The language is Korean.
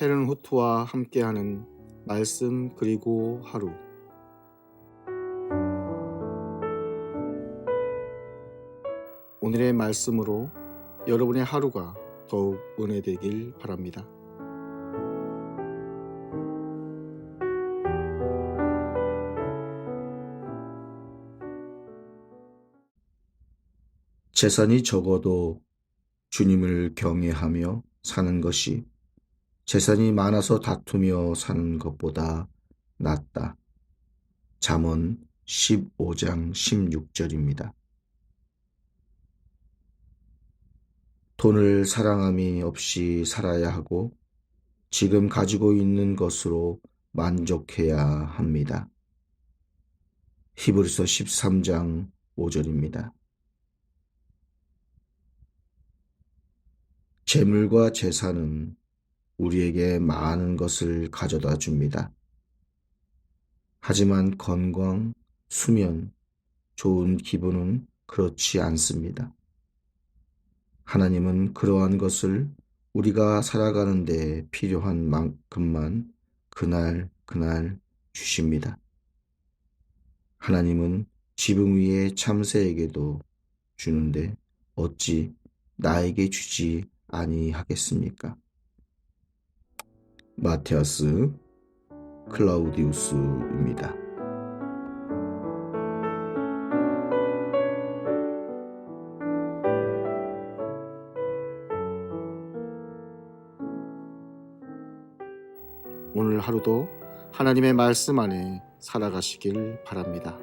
헤른 후트와 함께하는 말씀 그리고 하루 오늘의 말씀으로 여러분의 하루가 더욱 은혜되길 바랍니다. 재산이 적어도 주님을 경외하며 사는 것이 재산이 많아서 다투며 사는 것보다 낫다. 잠언 15장 16절입니다. 돈을 사랑함이 없이 살아야 하고 지금 가지고 있는 것으로 만족해야 합니다. 히브리서 13장 5절입니다. 재물과 재산은 우리에게 많은 것을 가져다 줍니다. 하지만 건강, 수면, 좋은 기분은 그렇지 않습니다. 하나님은 그러한 것을 우리가 살아가는 데 필요한 만큼만 그날 그날 주십니다. 하나님은 지붕 위의 참새에게도 주는데 어찌 나에게 주지 아니하겠습니까? 마테아스 클라우디우스입니다. 오늘 하루도 하나님의 말씀 안에 살아가시길 바랍니다.